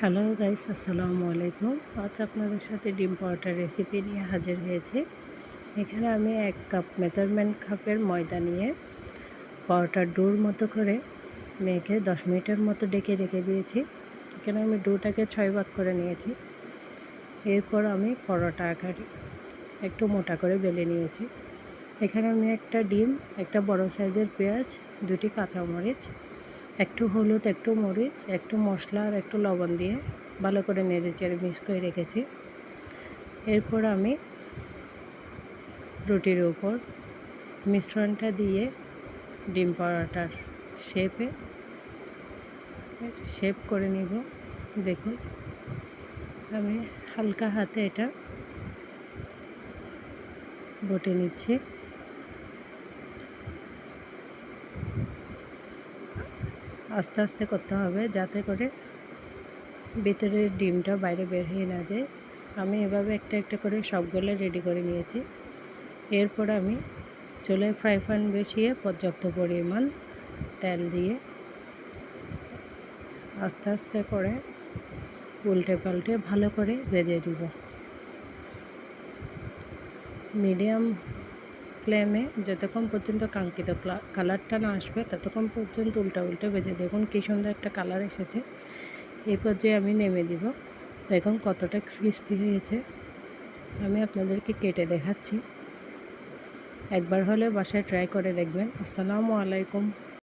Hello guys, আসসালামু আলাইকুম। আজ আপনাদের সাথে ডিম পরোটার রেসিপি নিয়ে হাজির হয়েছি। এখানে আমি এক কাপ মেজারমেন্ট কাপের ময়দা নিয়ে পরোটার ডোর মতো করে মেখে দশ মিনিটের মতো ডেকে রেখে দিয়েছি। এখানে আমি ডোটাকে ছয় ভাগ করে নিয়েছি। এরপর আমি পরোটা আকারে একটু মোটা করে বেলে নিয়েছি। এখানে আমি একটা ডিম, একটা বড় সাইজের পেঁয়াজ দুটি কাঁচামরিচ একটু হলুদ, একটু মরিচ, একটু মশলা আর একটু লবণ দিয়ে ভালো করে নেড়ে চেড়ে মিক্স করে রেখেছি। এরপর আমি রুটির উপর মিশ্রণটা দিয়ে ডিম পরোটার শেপে শেপ করে নিব। দেখুন, আমি হালকা হাতে এটা বটে নিচ্ছি। আস্তে আস্তে করতে হবে যাতে করে ভিতরের ডিমটা বাইরে বের হয়ে না যায়। আমি এভাবে একটা একটা করে সবগুলো রেডি করে নিয়েছি। এরপর আমি চুলায় ফ্রাই প্যান বসিয়ে পর্যাপ্ত পরিমাণ তেল দিয়ে আস্তে আস্তে করে উল্টে পাল্টে ভালো করে ভেজে দিব মিডিয়াম ফ্লেমে যতক্ষণ পর্যন্ত কাঙ্ক্ষিত কালারটা না আসবে, ততক্ষণ পর্যন্ত উল্টা উল্টে বেজে দেখুন কী সুন্দর একটা কালার এসেছে। এই পর্যায়ে আমি নেমে দিব। দেখুন কতটা ক্রিস্পি হয়েছে। আমি আপনাদেরকে কেটে দেখাচ্ছি। একবার হলে বাসায় ট্রাই করে দেখবেন। আসসালামু আলাইকুম।